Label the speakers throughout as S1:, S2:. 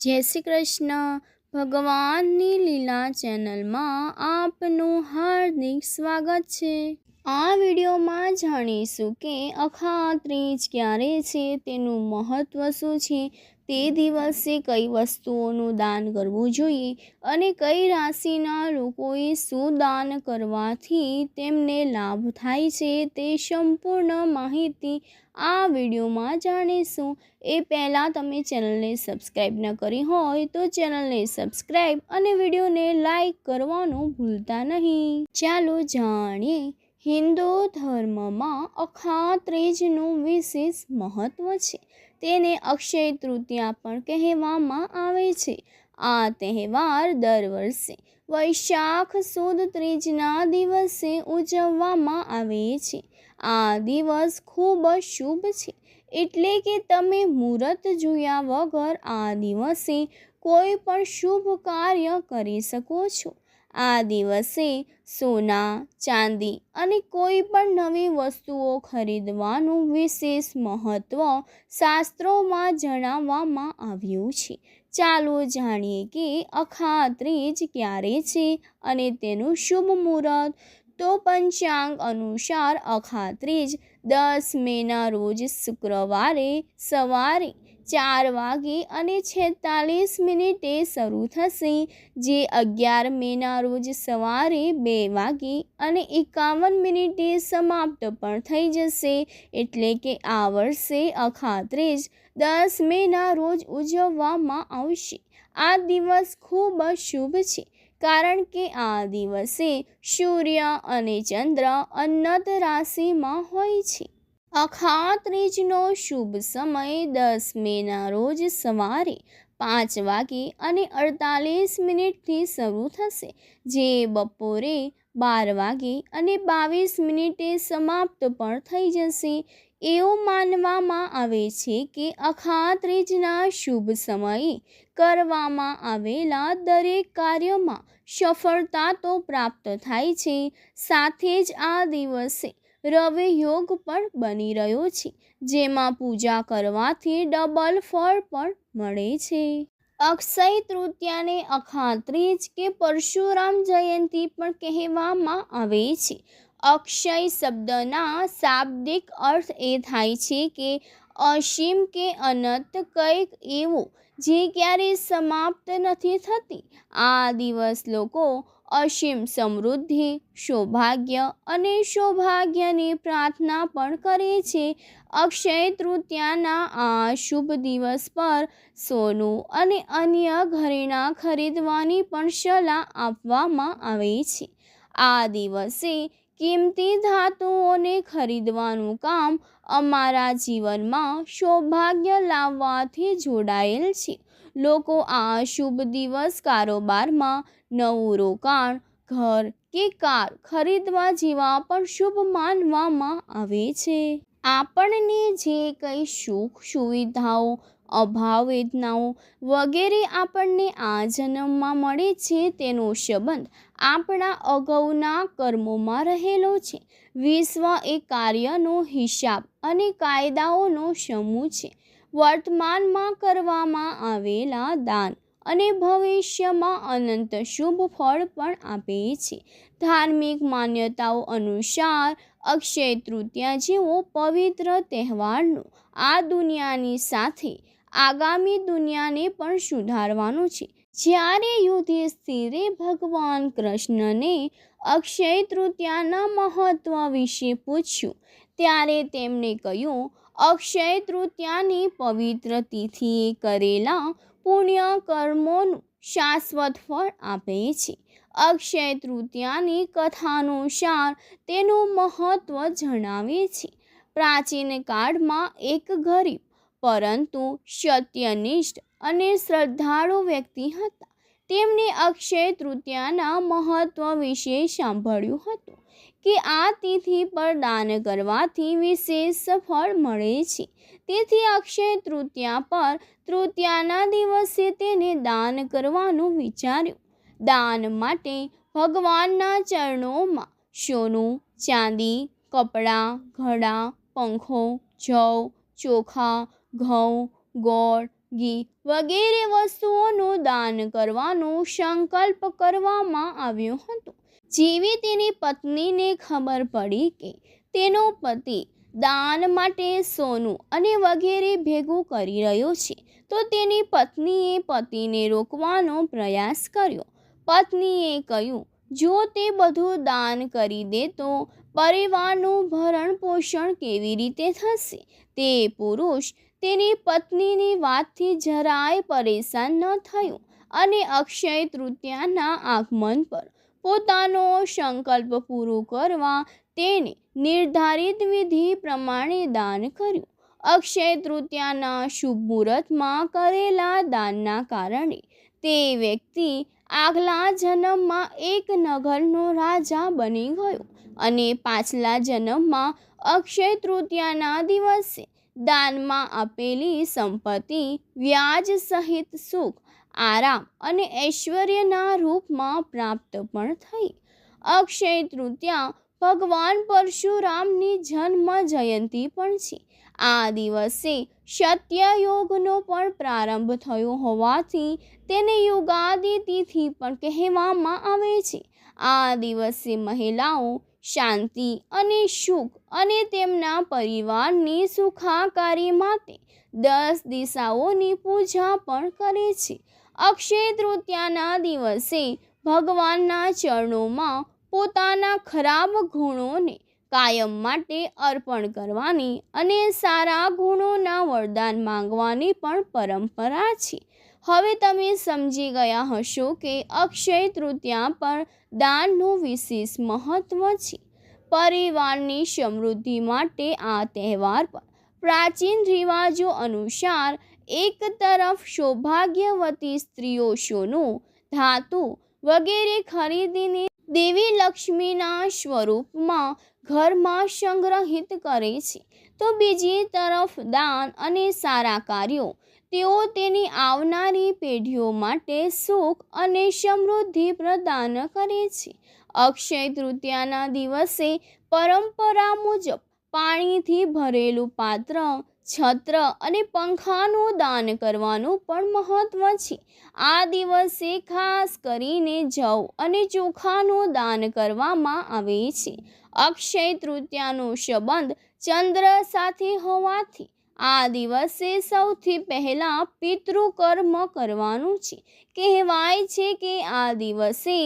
S1: જય શ્રી કૃષ્ણ. ભગવાનની લીલા ચેનલમાં આપનું હાર્દિક સ્વાગત છે. આ વિડીયોમાં જાણીશું કે અખાત્રીજ ક્યારે છે, તેનું મહત્ત્વ શું છે તે દિવસે કઈ વસ્તુઓનું દાન કરવું જોઈએ અને કઈ રાશિના લોકોએ શું દાન કરવાથી તેમને લાભ થાય છે તે સંપૂર્ણ માહિતી આ વિડીયોમાં જાણીશું. એ પહેલાં તમે ચેનલને સબસ્ક્રાઈબ ન કરી હોય તો ચેનલને સબસ્ક્રાઈબ અને વિડીયોને લાઈક કરવાનું ભૂલતા નહીં. ચાલો જાણીએ હિન્દુ ધર્મમાં અખાત્રીજનું વિશેષ મહત્ત્વ છે. તેને અક્ષય તૃતીયા પણ કહેવામાં આવે છે. આ તહેવાર દર વર્ષે વૈશાખ સુદ ત્રીજના દિવસે ઉજવવામાં આવે છે. આ દિવસ ખૂબ શુભ છે. એટલે કે તમે મુહૂર્ત જોયા વગર આ દિવસે કોઈ પણ શુભ કાર્ય કરી શકો છો. આ દિવસે સોના, ચાંદી અને કોઈ પણ નવી વસ્તુઓ ખરીદવાનું વિશેષ મહત્ત્વ શાસ્ત્રોમાં જણાવવામાં આવ્યું છે. ચાલો જાણીએ કે અખાત્રીજ ક્યારે છે અને તેનું શુભ મુહૂર્ત. તો પંચાંગ અનુસાર અખાત્રીજ દસ મેના રોજ શુક્રવારે સવારે ચાર વાગે અને છેતાલીસ મિનિટે શરૂ થશે, જે અગિયાર મેના રોજ સવારે બે વાગે અને એકાવન મિનિટે સમાપ્ત પણ થઈ જશે, એટલે કે આ વર્ષે અખાત્રીજ દસ મેના રોજ ઉજવવામાં આવશે. આ દિવસ ખૂબ શુભ છે, કારણ કે આ દિવસે સૂર્ય અને ચંદ્ર અન્નત રાશિમાં હોય છે. અખાત્રીજનો શુભ સમય દસ મેના રોજ સવારે પાંચ વાગે અને અડતાલીસ મિનિટથી શરૂ થશે. જે બપોરે બાર વાગે અને બાવીસ મિનિટે સમાપ્ત પણ થઈ જશે. એવું માનવામાં આવે છે કે અખાત્રીજના શુભ સમયે કરવામાં આવેલા દરેક કાર્યમાં સફળતા તો પ્રાપ્ત થાય છે. સાથે જ આ દિવસે રવિ યોગ પણ બની રહ્યો છે, જેમાં પૂજા કરવાથી ડબલ ફળ પણ મળે છે. અક્ષય તૃતીયાને અખાત્રીજ કે પરશુરામ જયંતી પણ કહેવામાં આવે છે. અક્ષય શબ્દના શાબ્દિક અર્થ એ થાય છે કે અસીમ કે અનંત કંઈક એવું, જે ક્યારેય સમાપ્ત નથી થતી. આ દિવસ લોકો અસીમ સમૃદ્ધિ, સૌભાગ્ય અને સૌભાગ્યની પ્રાર્થના પણ કરે છે. અક્ષય તૃતીયાના આ શુભ દિવસ પર સોનું અને અન્ય ઘરેણા ખરીદવાની પણ સલાહ આપવામાં આવે છે. આ દિવસે કિંમતી ધાતુઓને ખરીદવાનું કામ અમારા જીવનમાં સૌભાગ્ય લાવવાથી જોડાયેલ છે. લોકો આ શુભ દિવસ કારોબારમાં નવું રોકાણ, ઘર કે કાર ખરીદવા જેવા પણ શુભ માનવામાં આવે છે. આપણને જે કંઈ સુખ, સુવિધાઓ, અભાવ, વેદનાઓ વગેરે આપણને આ જન્મમાં મળે છે તેનો સંબંધ આપણા અગાઉના કર્મોમાં રહેલો છે. વિશ્વ એ કાર્યનો હિસાબ અને કાયદાઓનો સમૂહ છે. વર્તમાનમાં કરવામાં આવેલા દાન અને ભવિષ્યમાં અનંત શુભ ફળ પણ આપે છે. ધાર્મિક માન્યતાઓ અનુસાર અક્ષય તૃતીયા જેવો પવિત્ર તહેવારનો આ દુનિયાની સાથે આગામી દુનિયાને પણ સુધારવાનું છે. જ્યારે યુધિષ્ઠિરે ભગવાન કૃષ્ણને અક્ષય તૃતીયાના મહત્વ વિશે પૂછ્યું, ત્યારે તેમણે કહ્યું અક્ષય તૃતીયાની પવિત્ર તિથિએ કરેલા પુણ્ય કર્મોનું શાશ્વત ફળ આપે છે. અક્ષય તૃતીયાની કથાનુસાર તેનું મહત્ત્વ જણાવે છે. પ્રાચીન કાળમાં એક ગરીબ, પરંતુ સત્યનિષ્ઠ અને શ્રદ્ધાળુ વ્યક્તિ હતા. તેમણે અક્ષય તૃતીયાના મહત્ત્વ વિશે સાંભળ્યું હતું. કે આ તિથિ પર દાન કરવાથી વિશેષ ફળ મળે છે. તેથી અક્ષય તૃતીયા પર તૃતીયાના દિવસે તેને દાન કરવાનું વિચાર્યું. દાન માટે ભગવાનના ચરણોમાં સોનું, ચાંદી, કપડાં, ઘડા, પંખો, જવ, ચોખા, ઘઉં, ગોળ, ઘી વગેરે વસ્તુઓનું દાન કરવાનો સંકલ્પ કરવામાં આવ્યો હતો. જેવી તેની પત્નીને ખબર પડી કે તેનો પતિ દાન માટે સોનું અને વગેરે ભેગું કરી રહ્યો છે, તો તેની પત્નીએ પતિને રોકવાનો પ્રયાસ કર્યો. પત્નીએ કહ્યું, જો તે બધું દાન કરી દે તો પરિવારનું ભરણ પોષણ કેવી રીતે થશે? તે પુરુષ તેની પત્નીની વાતથી જરાય પરેશાન ન થયું અને અક્ષય તૃતીયાના આગમન પર પોતાનો સંકલ્પ પૂરો કરવા તેણે નિર્ધારિત વિધિ પ્રમાણે દાન કર્યું. અક્ષય તૃતીયાના શુભ મુહૂર્તમાં કરેલા દાનના કારણે તે વ્યક્તિ આગલા જન્મમાં એક નગરનો રાજા બની ગયો અને પાછલા જન્મમાં અક્ષય તૃતીયાના દિવસે દાનમાં આપેલી સંપત્તિ વ્યાજ સહિત સુખ આરામ અને ઐશ્વર્યના રૂપમાં પ્રાપ્ત પણ થઈ. અક્ષય તૃતીયા ભગવાન પરશુરામની જન્મ જયંતિ પણ છે. આ દિવસે સત્યયોગનો પણ પ્રારંભ થયો હોવાથી તેને યુગાદિ તિથિ પણ કહેવામાં આવે છે. આ દિવસે મહિલાઓ શાંતિ અને સુખ અને તેમના પરિવારની સુખાકારી માટે દસ દિશાઓની પૂજા પણ કરે છે. અક્ષય તૃતીયાના દિવસે ભગવાનના ચરણોમાં પોતાના ખરાબ ગુણોને કાયમ માટે અર્પણ કરવાની અને સારા ગુણોના વરદાન માંગવાની પણ પરંપરા છે. હવે તમે સમજી ગયા હશો કે અક્ષય તૃતીયા પર દાનનું વિશેષ મહત્ત્વ છે. પરિવારની સમૃદ્ધિ માટે આ તહેવાર પર પ્રાચીન રિવાજો અનુસાર એક તરફ સૌભાગ્યવતી સ્ત્રીઓ સોનું, ધાતુ વગેરે ખરીદીને દેવી લક્ષ્મીના સ્વરૂપમાં ઘરમાં સંગ્રહિત કરે છે. તો બીજી તરફ દાન અને સારા કાર્યો તેઓ તેની આવનારી પેઢીઓ માટે સુખ અને સમૃદ્ધિ પ્રદાન કરે છે. અક્ષય તૃતીયાના દિવસે પરંપરા મુજબ પાણીથી ભરેલું પાત્ર, છત્ર અને પંખાનું દાન કરવાનું પણ મહત્ત્વ છે. આ દિવસે ખાસ કરીને જવ અને ચોખાનું દાન કરવામાં આવે છે. અક્ષય તૃતીયાનો સંબંધ ચંદ્ર સાથે હોવાથી આ દિવસે સૌથી પહેલાં પિતૃકર્મ કરવાનું છે. કહેવાય છે કે આ દિવસે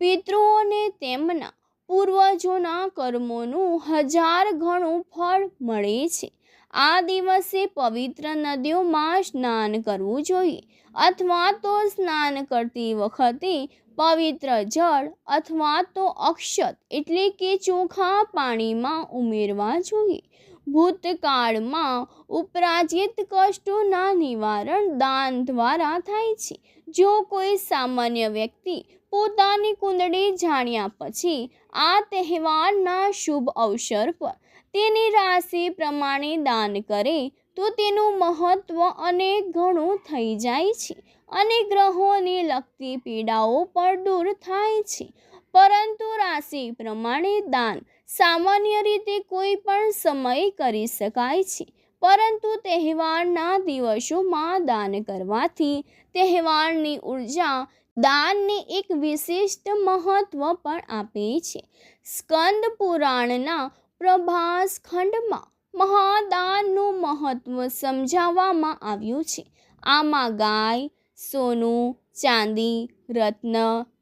S1: પિતૃઓને તેમના પૂર્વજોના કર્મોનું હજાર ગણું ફળ મળે છે. આ દિવસે પવિત્ર નદીઓમાં સ્નાન કરવું જોઈએ અથવા તો સ્નાન કરતી વખતે પવિત્ર જળ અથવા તો અક્ષત એટલે કે ચોખા પાણીમાં ઉમેરવા જોઈએ. ભૂતકાળમાં ઉપરાજિત કષ્ટોના નિવારણ દાન દ્વારા થાય છે. જો કોઈ સામાન્ય વ્યક્તિ પોતાની કુંડળી જાણ્યા પછી આ તહેવારના શુભ અવસર પર તેની રાશિ પ્રમાણે દાન કરે, તો તેનું મહત્ત્વ અનેક ગણું થઈ જાય છે અને ગ્રહોને લગતી પીડાઓ પણ દૂર થાય છે. પરંતુ રાશિ પ્રમાણે દાન સામાન્ય રીતે કોઈ પણ સમયે કરી શકાય છે. પરંતુ તહેવારના દિવસોમાં દાન કરવાથી તહેવારની ઊર્જા દાનને એક વિશિષ્ટ મહત્ત્વ પણ આપે છે. સ્કંદ પુરાણના પ્રભાસ ખંડમાં મહાદાનનું મહત્ત્વ સમજાવવામાં આવ્યું છે. આમાં ગાય, સોનું, ચાંદી, રત્ન,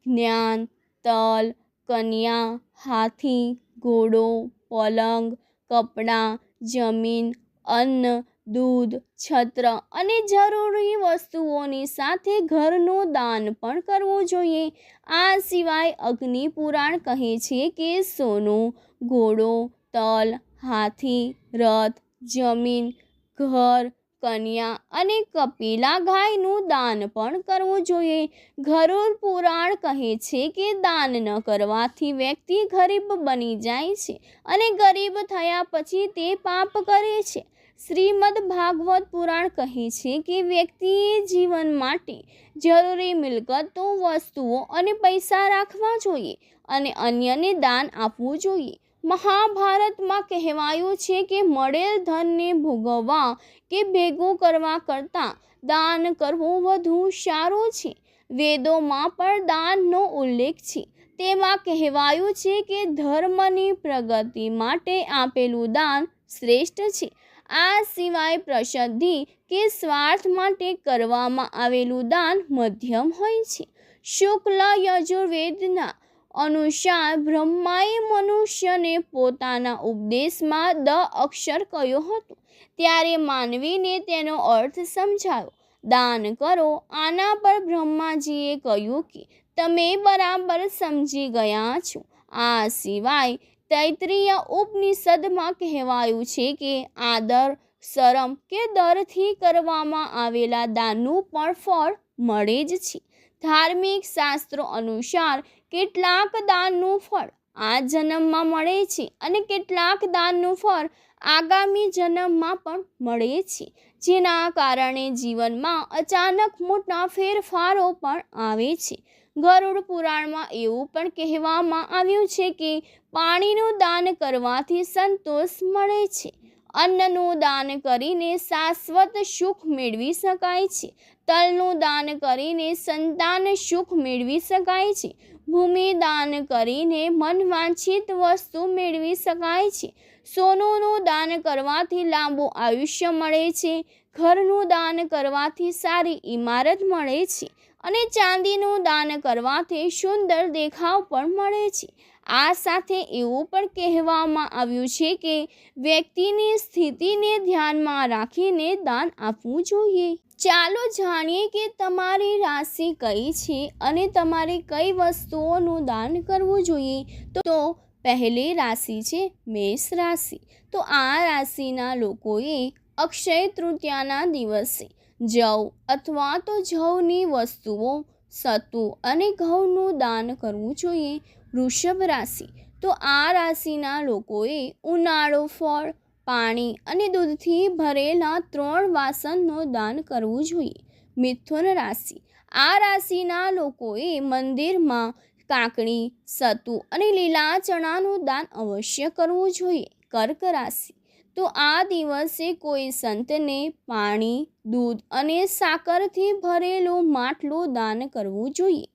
S1: જ્ઞાન, તલ, કન્યા, હાથી ઘોડો, પલંગ, કપડાં, જમીન, અન્ન, દૂધ, છત્ર અને જરૂરી વસ્તુઓની સાથે ઘરનું દાન પણ કરવું જોઈએ. આ સિવાય અગ્નિ પુરાણ કહે છે કે સોનું, ઘોડો, તલ, હાથી, રથ, જમીન, ઘર કન્યા અને કપિલા ગાયનું દાન પણ કરવું જોઈએ. ગરુડ પુરાણ કહે છે કે દાન ન કરવાથી વ્યક્તિ ગરીબ બની જાય છે અને ગરીબ થયા પછી તે પાપ કરે છે. શ્રીમદ ભાગવત પુરાણ કહે છે કે વ્યક્તિએ જીવન માટે જરૂરી મિલકતો, વસ્તુઓ અને પૈસા રાખવા જોઈએ અને અન્યને દાન આપવું જોઈએ. મહાભારતમાં કહેવાયું છે કે મળેલ ધનને ભોગવવા કે ભેગું કરવા કરતાં દાન કરવું વધુ સારું છે. વેદોમાં પણ દાનનો ઉલ્લેખ છે. તેમાં કહેવાયું છે કે ધર્મની પ્રગતિ માટે આપેલું દાન શ્રેષ્ઠ છે. આ સિવાય પ્રસિદ્ધિ કે સ્વાર્થ માટે કરવામાં આવેલું દાન મધ્યમ હોય છે. શુક્લ યજુર્વેદના અનુસાર બ્રહ્માએ મનુષ્યને પોતાના ઉપદેશમાં દ અક્ષર કહ્યો હતો. ત્યારે માનવીને તેનો અર્થ સમજાયો. દાન કરો. આના પર બ્રહ્માજીએ કહ્યું કે, તમે બરાબર સમજી ગયા છો. આ સિવાય તૈત્રીય ઉપનિષદમાં કહેવાયું છે કે, આદર, શરમ કે દરથી કરવામાં આવેલા દાનનું પણ ફળ મળે જ છે. ધાર્મિક શાસ્ત્રો અનુસાર કેટલાક દાનનું ફળ આ જન્મમાં મળે છે અને કેટલાક દાનનું ફળ આગામી જન્મમાં પણ મળે છે. જેના કારણે જીવનમાં અચાનક મોટા ફેરફારો પણ આવે છે. ગરુડ પુરાણમાં એવું પણ કહેવામાં આવ્યું છે કે પાણીનું દાન કરવાથી સંતોષ મળે છે. અન્નનું દાન કરીને શાશ્વત સુખ મેળવી શકાય છે. તલનું દાન કરીને સંતાન સુખ મેળવી શકાય છે. ભૂમિ દાન કરીને મનવાંછિત વસ્તુ મેળવી શકાય છે. સોનુનું દાન કરવાથી લાંબુ આયુષ્ય મળે છે. ઘરનું દાન કરવાથી સારી ઇમારત મળે છે. અને ચાંદીનું દાન કરવાથી સુંદર દેખાવ પણ મળે છે. આ સાથે એવું પણ કહેવામાં આવ્યું છે કે વ્યક્તિની સ્થિતિને ધ્યાનમાં રાખીને દાન આપવું જોઈએ. ચાલો જાણીએ કે તમારી રાશિ કઈ છે અને તમારે કઈ વસ્તુઓનું દાન કરવું જોઈએ. તો પહેલી રાશિ છે મેષ રાશિ. તો આ રાશિના લોકોએ અક્ષય તૃતીયાના દિવસે જવ અથવા તો જવની વસ્તુઓ સતુ અને ઘઉંનું દાન કરવું જોઈએ. વૃષભ રાશિ. તો આ રાશિના લોકોએ ઉનાળો, ફળ, પાણી અને દૂધથી ભરેલા ત્રણ વાસણનું દાન કરવું જોઈએ. મિથુન રાશિ. આ રાશિના લોકોએ મંદિરમાં કાકડી, સતુ અને લીલા ચણાનું દાન અવશ્ય કરવું જોઈએ. કર્ક રાશિ. તો આ દિવસે કોઈ સંતને પાણી, દૂધ અને સાકરથી ભરેલો માટલું દાન કરવું જોઈએ.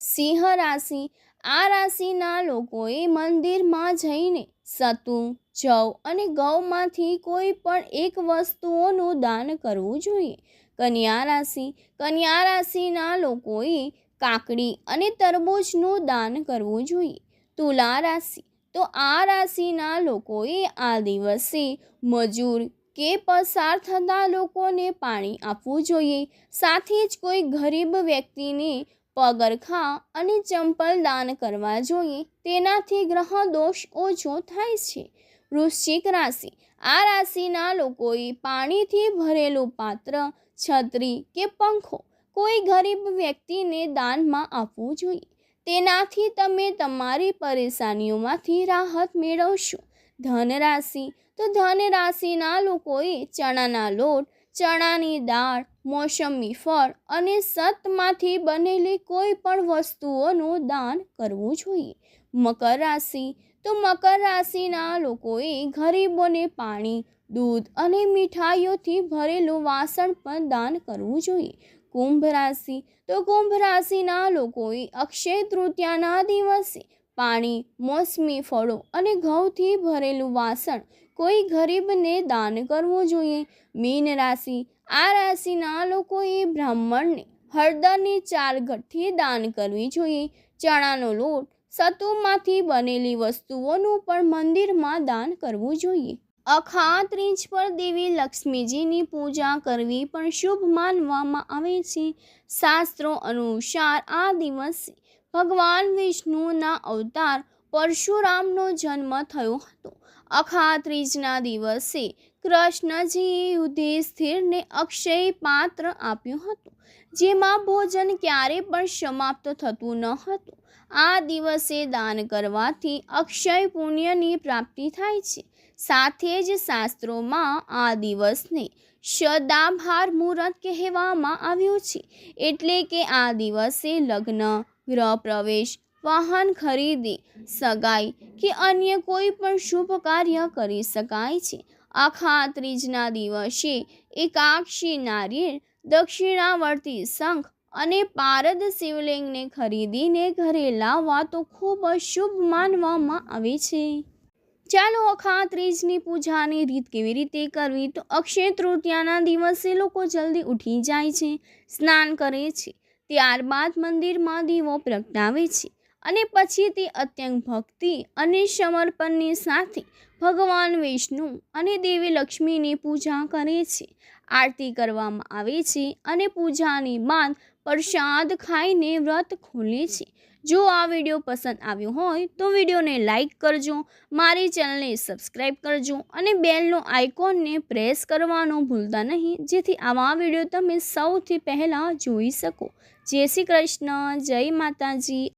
S1: સિંહ રાશિ. આ રાશિના લોકોએ મંદિરમાં જઈને સતુ, જવ અને ગૌમાંથી કોઈ પણ એક વસ્તુઓનું દાન કરવું જોઈએ. કન્યા રાશિ. કન્યા રાશિના લોકોએ કાકડી અને તરબૂચનું દાન કરવું જોઈએ. તુલા રાશિ. તો આ રાશિના લોકોએ આ દિવસે મજૂર કે પસાર થતા લોકોને પાણી આપવું જોઈએ. સાથે જ કોઈ ગરીબ વ્યક્તિને પગરખા અને ચંપલ દાન કરવા જોઈએ. તેનાથી ગ્રહ દોષ ઓછો થાય છે. વૃશ્ચિક રાશિ. આ રાશિના લોકોએ પાણીથી ભરેલું પાત્ર, છત્રી કે પંખો કોઈ ગરીબ વ્યક્તિને દાનમાં આપવું જોઈએ. તેનાથી તમે તમારી પરેશાનીઓમાંથી રાહત મેળવશો. ધન રાશિ તો ધન રાશિના લોકોએ ચણાના લોટ ચણાની દાળ મોસમી ફળ અને સતમાંથી બનેલી કોઈ પણ વસ્તુઓનું દાન કરવું જોઈએ. મકર રાશિ. તો મકર રાશિના લોકોએ ગરીબોને પાણી, દૂધ અને મીઠાઈઓથી ભરેલું વાસણ પણ દાન કરવું જોઈએ. કુંભ રાશિ. તો કુંભ રાશિના લોકોએ અક્ષય તૃતીયાના દિવસે પાણી, મોસમી ફળો અને ઘઉંથી ભરેલું વાસણ. કોઈ ગરીબને દાન કરવું જોઈએ. મીન રાશિ. આ રાશિના લોકોએ બ્રાહ્મણને હળદરની ચાર ગઠ્ઠી દાન કરવી જોઈએ. ચણાનો લોટ, સતુમાંથી બનેલી વસ્તુઓનું પણ મંદિરમાં દાન કરવું જોઈએ. અખાત રીંછ પર દેવી લક્ષ્મીજીની પૂજા કરવી પણ શુભ માનવામાં આવે છે. શાસ્ત્રો અનુસાર આ દિવસે ભગવાન વિષ્ણુના અવતાર પરશુરામનો જન્મ થયો હતો. અખા ત્રીજના દિવસે કૃષ્ણજીએ યુધિષ્ઠિરને અક્ષય પાત્ર આપ્યું હતું, જેમાં ભોજન ક્યારે પણ સમાપ્ત થતું ન હતું. આ દિવસે દાન કરવાથી અક્ષય પુણ્યની પ્રાપ્તિ થાય છે. સાથે જ શાસ્ત્રોમાં આ દિવસને સદાભાર મુહૂર્ત કહેવામાં આવ્યું છે, એટલે કે આ દિવસે લગ્ન ગૃહ પ્રવેશ વાહન ખરીદી સગાઈ કે અન્ય કોઈ પણ શુભ કાર્ય કરી શકાય છે. આખા ત્રીજના દિવસે એકાક્ષી નારિયેળ દક્ષિણાવર્તી શંખ અને પારદ શિવલિંગને ખરીદીને ઘરે લાવવા તો ખૂબ શુભ માનવામાં આવે છે. ચાલો અખા ત્રીજની પૂજાની રીત કેવી રીતે કરવી? તો અક્ષય તૃતીયાના દિવસે લોકો જલ્દી ઉઠી જાય છે, સ્નાન કરે છે, ત્યારબાદ મંદિરમાં દીવો પ્રગટાવે છે. અને પછી તે અત્યંત ભક્તિ અને સમર્પણની સાથે ભગવાન વિષ્ણુ અને દેવી લક્ષ્મીની પૂજા કરે છે. આરતી કરવામાં આવે છે અને પૂજાની બાદ પ્રસાદ ખાઈને વ્રત ખોલે છે. જો આ વીડિયો પસંદ આવ્યો હોય તો વિડીયોને લાઈક કરજો, મારી ચેનલને સબસ્ક્રાઈબ કરજો અને બેલનો આઇકોનને પ્રેસ કરવાનું ભૂલતા નહીં, જેથી આવા વીડિયો તમે સૌથી પહેલાં જોઈ શકો. જય શ્રી કૃષ્ણ, જય માતાજી.